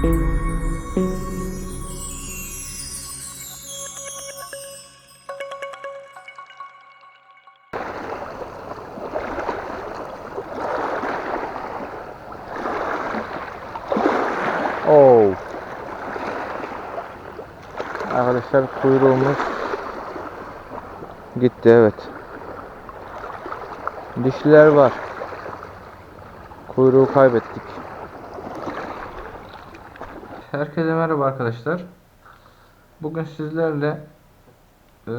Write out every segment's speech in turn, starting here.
Oo. Arkadaşlar kuyruğumuz gitti evet. Dişliler var. Kuyruğu kaybettik. Herkese merhaba arkadaşlar. Bugün sizlerle e,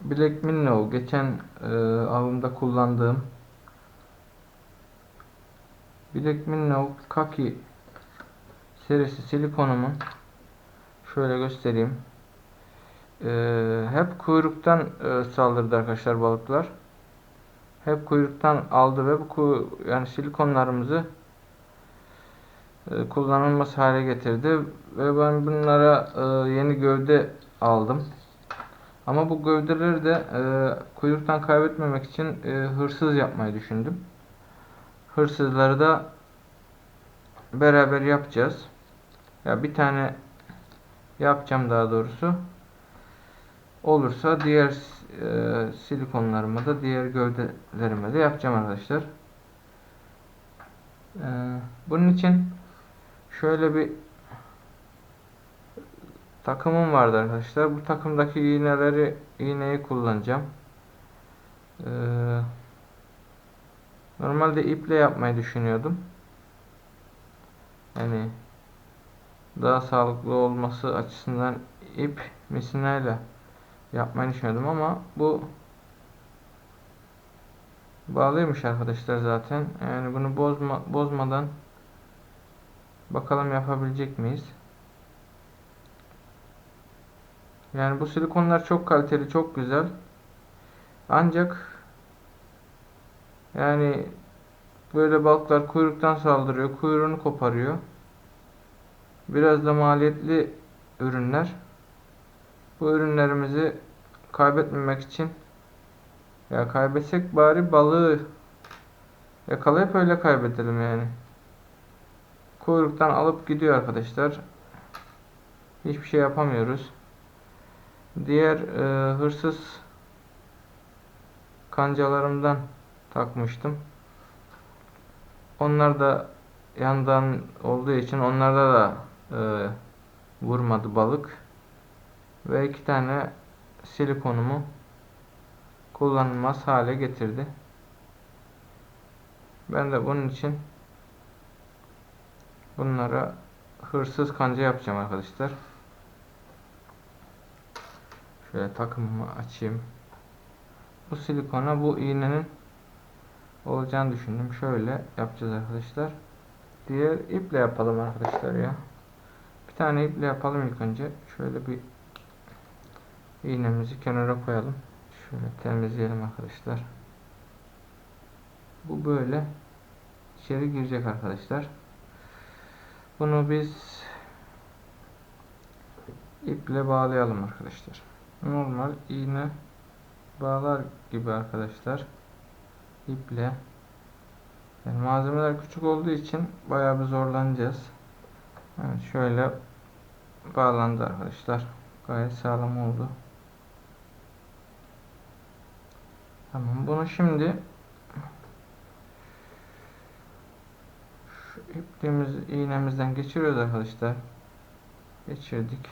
Black Minnow geçen e, avımda kullandığım Black Minnow Kaki serisi silikonumun şöyle göstereyim. Ee, hep kuyruktan e, saldırdı arkadaşlar balıklar. Hep kuyruktan aldı ve bu yani silikonlarımızı e, kullanılması hale getirdi ve ben bunlara e, yeni gövde aldım. Ama bu gövdeleri de e, kuyruktan kaybetmemek için hırsız yapmayı düşündüm. Hırsızları da beraber yapacağız. Ya bir tane yapacağım daha doğrusu. Olursa diğer e, silikonlarıma da diğer gövdelerime de yapacağım arkadaşlar. Bunun için şöyle bir takımım vardı arkadaşlar. Bu takımdaki iğneleri iğneyi kullanacağım. E, normalde iple yapmayı düşünüyordum. Yani daha sağlıklı olması açısından ip misinayla yapmayı düşünüyordum ama bu bağlıymış arkadaşlar zaten. Yani bunu bozma, bozmadan bakalım yapabilecek miyiz? Yani bu silikonlar çok kaliteli, çok güzel. Ancak yani böyle balıklar kuyruktan saldırıyor, kuyruğunu koparıyor. Biraz da maliyetli ürünler. Bu ürünlerimizi kaybetmemek için ya kaybetsek bari balığı yakalayıp öyle kaybedelim yani. Kuyruktan alıp gidiyor arkadaşlar. Hiçbir şey yapamıyoruz. Diğer e, hırsız kancalarımdan takmıştım. Onlar da yandan olduğu için onlarda da e, vurmadı balık. Ve iki tane silikonumu kullanılmaz hale getirdi. Ben de bunun için bunlara hırsız kanca yapacağım arkadaşlar. Şöyle takımımı açayım. Bu silikona bu iğnenin olacağını düşündüm. Şöyle yapacağız arkadaşlar. Diğer iple yapalım arkadaşlar ya. Bir tane iple yapalım ilk önce. Şöyle bir iğnemizi kenara koyalım. Şöyle temizleyelim arkadaşlar. Bu böyle içeri girecek arkadaşlar. Bunu biz iple bağlayalım arkadaşlar. Normal iğne bağlar gibi arkadaşlar. İple yani malzemeler küçük olduğu için bayağı bir zorlanacağız. Evet şöyle bağlandı arkadaşlar. Gayet sağlam oldu. Tamam bunu şimdi ipliğimiz iğnemizden geçiriyoruz arkadaşlar. Geçirdik.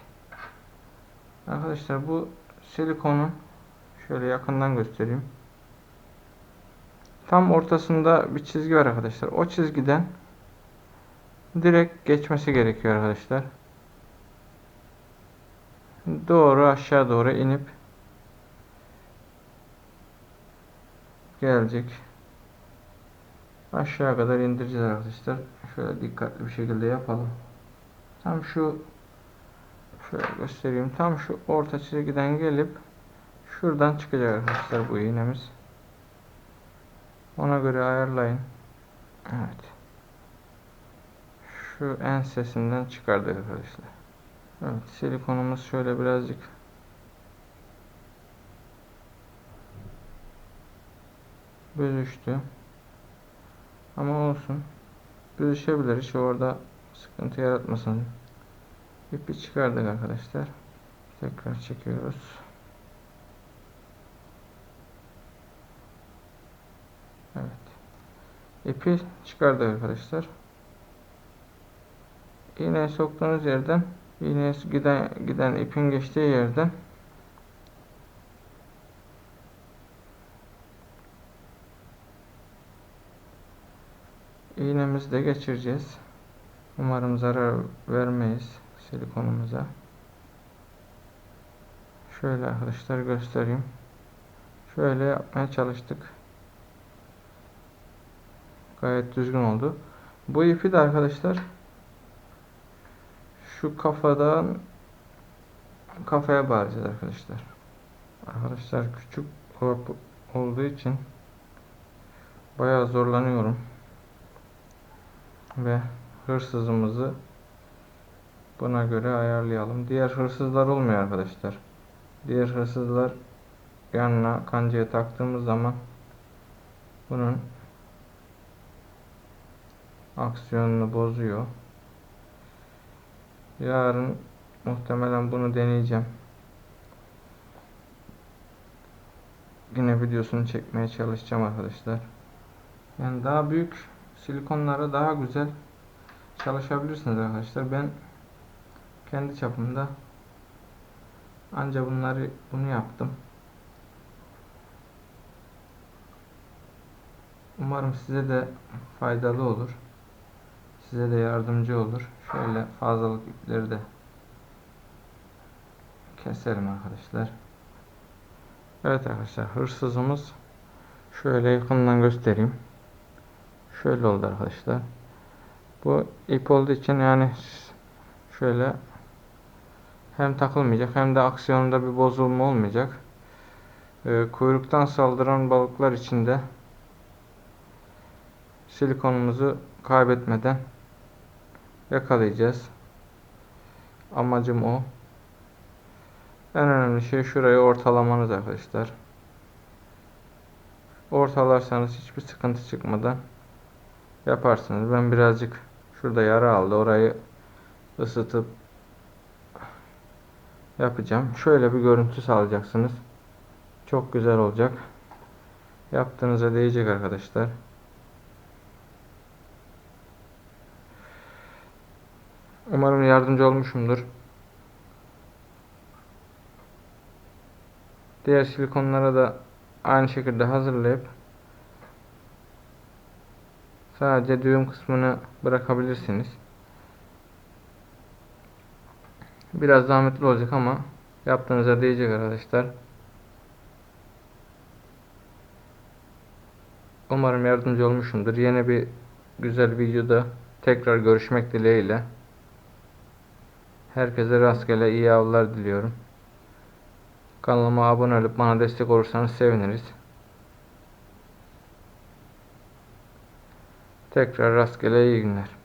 Arkadaşlar bu silikonun şöyle yakından göstereyim. Tam ortasında bir çizgi var arkadaşlar. O çizgiden direkt geçmesi gerekiyor arkadaşlar. Doğru aşağı doğru inip gelecek. Aşağı kadar indireceğiz arkadaşlar. Şöyle dikkatli bir şekilde yapalım. Tam şu şöyle göstereyim. Tam şu orta çizgiden gelip şuradan çıkacak arkadaşlar bu iğnemiz. Ona göre ayarlayın. Evet. Şu ensesinden çıkardık arkadaşlar. Evet silikonumuz şöyle birazcık büzüştü. Ama olsun. Büzüşebilir. Hiç orada sıkıntı yaratmasın. İpi çıkardık arkadaşlar. Tekrar çekiyoruz. Evet. İpi çıkardık arkadaşlar. İğneyi soktuğunuz yerden iğneye giden giden ipin geçtiği yerden iğnemizi de geçireceğiz. Umarım zarar vermeyiz silikonumuza. Şöyle arkadaşlar göstereyim. Şöyle yapmaya çalıştık. Gayet düzgün oldu. Bu ipi de arkadaşlar şu kafadan kafaya bağlayacağız arkadaşlar. Arkadaşlar küçük olduğu için bayağı zorlanıyorum. Ve hırsızımızı buna göre ayarlayalım. Diğer hırsızlar olmuyor arkadaşlar. Diğer hırsızlar yanına kancaya taktığımız zaman bunun aksiyonunu bozuyor. Yarın muhtemelen bunu deneyeceğim. Yine videosunu çekmeye çalışacağım arkadaşlar. Yani daha büyük silikonlara daha güzel çalışabilirsiniz arkadaşlar. Ben kendi çapımda anca bunları bunu yaptım. Umarım size de faydalı olur. Size de yardımcı olur. Şöyle fazlalık ipleri de keselim arkadaşlar. Evet arkadaşlar hırsızımız şöyle yakından göstereyim. Şöyle oldu arkadaşlar. Bu ip olduğu için yani şöyle hem takılmayacak hem de aksiyonda bir bozulma olmayacak. Ee, kuyruktan saldıran balıklar için de silikonumuzu kaybetmeden yakalayacağız. Amacım o. En önemli şey şurayı ortalamanız arkadaşlar. Ortalarsanız hiçbir sıkıntı çıkmadan yaparsınız. Ben birazcık şurada yara aldı. Orayı ısıtıp yapacağım. Şöyle bir görüntü sağlayacaksınız. Çok güzel olacak. Yaptığınıza değecek arkadaşlar. Umarım yardımcı olmuşumdur. Diğer silikonlara da aynı şekilde hazırlayıp sadece düğüm kısmını bırakabilirsiniz. Biraz zahmetli olacak ama yaptığınıza değecek arkadaşlar. Umarım yardımcı olmuşumdur. Yeni bir güzel videoda tekrar görüşmek dileğiyle. Herkese rastgele iyi avlar diliyorum. Kanalıma abone olup bana destek olursanız seviniriz. Tekrar rastgele iyi günler.